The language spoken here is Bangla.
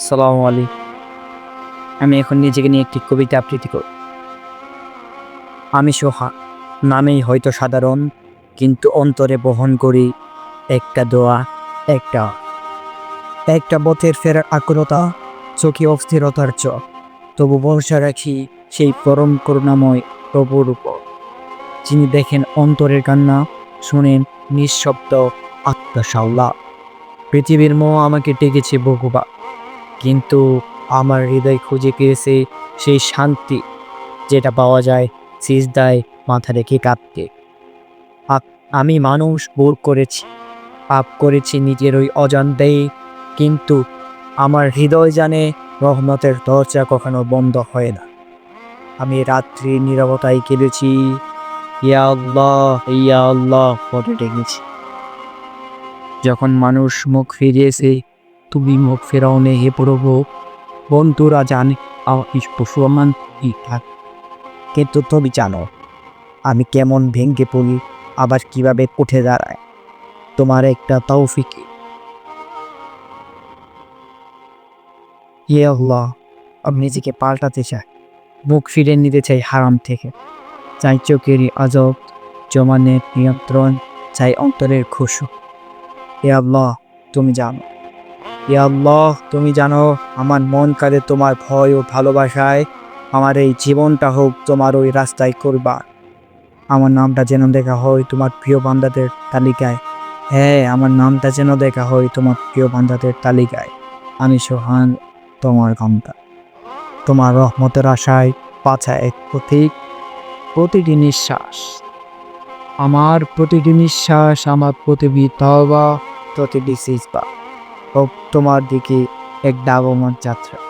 সালাম আলী আমি এখন নিজেকে নিয়ে একটি কবিতা আবৃত্তি করব আমি সোহা, নামেই হয়তো সাধারণ, কিন্তু অন্তরে বহন করি একটা দোয়া, একটা। একটা পথের ফেরার আকুলতা, চোখে অস্থিরতার চোখ, তবু ভরসা রাখি সেই পরম করুণাময় প্রভুর উপর। যিনি দেখেন অন্তরের কান্না, শোনেন নিঃশব্দ আত্মসাল্লা পৃথিবীর মোহ আমাকে ডেকেছে বহুবা কিন্তু আমার হৃদয় খুঁজে পেয়েছে সেই শান্তি যেটা পাওয়া যায় সিজদায় মাথা রেখে আপ- আমি মানুষ ভুল করেছি, পাপ করেছি নিজের ওই অজান্তেই, কিন্তু আমার হৃদয় জানে রহমতের দরজা কখনো বন্ধ হয় না। আমি রাত্রি নীরবতায় কেঁদেছি, ইয়া আল্লাহ, ইয়া ডেকেছি। যখন মানুষ মুখ ফিরিয়েছে তুমি মুখ ফেরাওনে হে প্রভু। বন্ধুরা জানে পশুমান ঠিকঠাক কিন্তু তুমি জানো, আমি কেমন ভেঙ্গে পড়ি, আবার কীভাবে উঠে দাঁড়ায়? তোমার একটা তৌফিকে। ইয়ে আল্লাহ, আমি নিজেকে পাল্টাতে চাই। মুখ ফিরে নিতে চাই হারাম থেকে। চাই চোখেরই আজব, জমানের নিয়ন্ত্রণ, চাই অন্তরের খুশু এ আল্লাহ, তুমি জানো। এ আল্লাহ, তুমি জানো আমার মন কাঁদে তোমার ভয় ও ভালোবাসায়। আমার এই জীবনটা হোক, তোমার ওই রাস্তায় করবা। আমার নামটা যেন দেখা হয় তোমার প্রিয় বান্দাদের তালিকায়। হ্যাঁ আমার নামটা যেন দেখা হয় তোমার প্রিয় বান্দাদের তালিকায়। আমি সোহান, তোমার ঘণ্টা। তোমার রহমতের আশায় পাছা এক প্রতীক, প্রতিটি নিঃশ্বাস। আমার প্রতিটি নিঃশ্বাস, আমার প্রতিটি তবা প্রতিটি সিজবা তোমার দিকে এক ডাবমান যাত্রা।